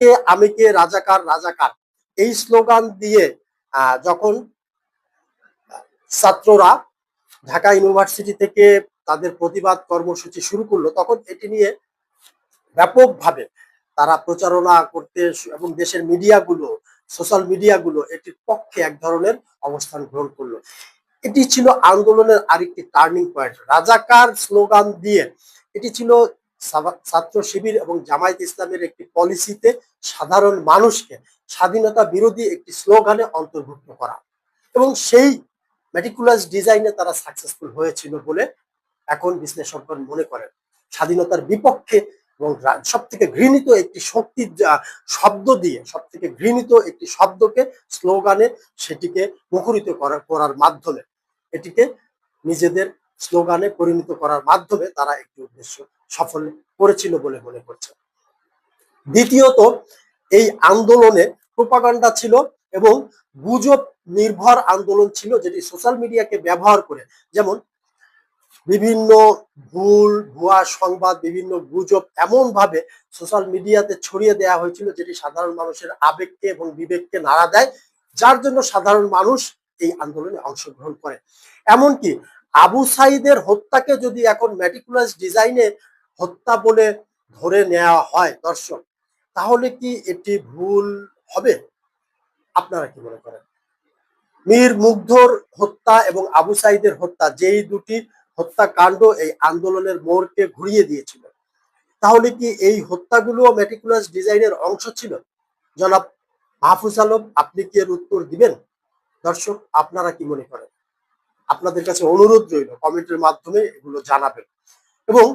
কে আমি কে রাজাকার রাজাকার এই স্লোগান দিয়ে যখন ছাত্ররা ঢাকা ইউনিভার্সিটি থেকে তাদের প্রতিবাদ কর্মসূচি শুরু করল, তখন এটি নিয়ে ব্যাপকভাবে তারা প্রচারণা করতে এবং দেশের মিডিয়াগুলো, সোশ্যাল মিডিয়াগুলো এটির পক্ষে এক ধরনের অবস্থান গ্রহণ করল। এটি ছিল আন্দোলনের আরেকটি টার্নিং পয়েন্ট। রাজাকার স্লোগান দিয়ে, এটি ছিল ছাত্র শিবির এবং জামায়াত ইসলামের একটি পলিসিতে সাধারণ মানুষকে স্বাধীনতা বিরোধী একটি স্লোগানে অন্তর্ভুক্ত করা। এবং সেই মেটিকুলাস ডিজাইনে তারা সাকসেসফুল হয়েছিল বলে এখন বিশ্লেষকগণ মনে করেন। স্বাধীনতার বিপক্ষে এবং সব থেকে ঘৃণিত একটি শক্তির শব্দ দিয়ে সব থেকে ঘৃণিত একটি শব্দকে স্লোগানে সেটিকে মুখরিত করার মাধ্যমে এটিকে নিজেদের স্লোগানে পরিণত করার মাধ্যমে তারা একটি উদ্দেশ্য সফল করেছিল বলে মনে করছে। দ্বিতীয়ত, এই আন্দোলনে প্রোপাগান্ডা ছিল এবং গুজব নির্ভর আন্দোলন ছিল যেটি সোশ্যাল মিডিয়াকে ব্যবহার করে। যেমন, বিভিন্ন ভুল, ভুয়া সংবাদ, বিভিন্ন গুজব এমন ভাবে সোশ্যাল মিডিয়াতে ছড়িয়ে দেওয়া হয়েছিল যেটি সাধারণ মানুষের আবেগকে এবং বিবেককে নাড়া দেয়, যার জন্য সাধারণ মানুষ এই আন্দোলনে অংশগ্রহণ করে। এমনকি আবু সাইদের হত্যাকে যদি এখন ম্যাটিকুলাস ডিজাইনে হত্যা বলে ধরে নেওয়া হয় দর্শক, তাহলে কি এটি ভুল হবে? আপনারা কি মনে করেন? মীর মুগ্ধর হত্যা এবং আবু সাইদের হত্যা যেই দুটি হত্যাকাণ্ড এই আন্দোলনের মোড়কে ঘুরিয়ে দিয়েছিল, তাহলে কি এই হত্যাগুলো মেটিকুলাস ডিজাইনের অংশ ছিল? জনাব মাহফুজ আলম, আপনি কি এর উত্তর দিবেন? দর্শক, আপনারা কি মনে করেন? আপনাদের কাছে অনুরোধ রইল কমেন্টের মাধ্যমে এগুলো জানাবেন। এবং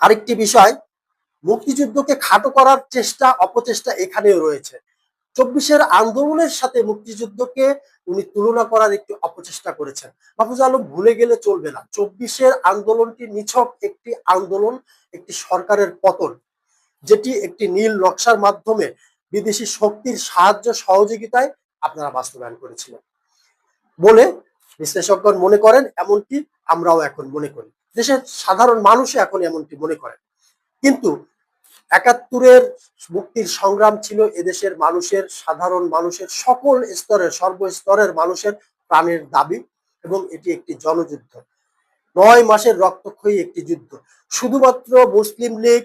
আরেকটি বিষয়, মুক্তিযুদ্ধকে খাটো করার চেষ্টা, অপচেষ্টা এখানেও রয়েছে। চব্বিশের আন্দোলনের সাথে মুক্তিযুদ্ধকে উনি তুলনা করার একটি অপচেষ্টা করেছেন। মাহফুজ আলম, ভুলে গেলে চলবে না। চব্বিশের আন্দোলনটি নিছক একটি আন্দোলন, একটি সরকারের পতন, যেটি একটি নীল নকশার মাধ্যমে বিদেশি শক্তির সাহায্য সহযোগিতায় আপনারা বাস্তবায়ন করেছিলেন। বলে বিশ্লেষকগণ মনে করেন এমনকি আমরাও এখন মনে করি। দেশের সাধারণ মানুষও এখন এমনটি মনে করেন। কিন্তু একাত্তরের মুক্তির সংগ্রাম ছিল এদেশের মানুষের, সাধারণ মানুষের, সকল স্তরের, সর্বস্তরের মানুষের প্রাণের দাবি এবং এটি একটি জনযুদ্ধ। নয় মাসের রক্তক্ষয়ী একটি যুদ্ধ। শুধুমাত্র মুসলিম লীগ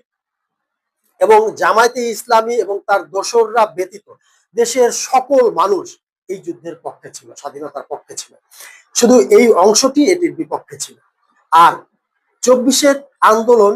এবং জামায়াতে ইসলামী এবং তার দোসররা ব্যতীত দেশের সকল মানুষ এই যুদ্ধের পক্ষে ছিল, স্বাধীনতার পক্ষে ছিল। শুধু এই অংশটি এটির বিপক্ষে ছিল। আর চব্বিশের আন্দোলন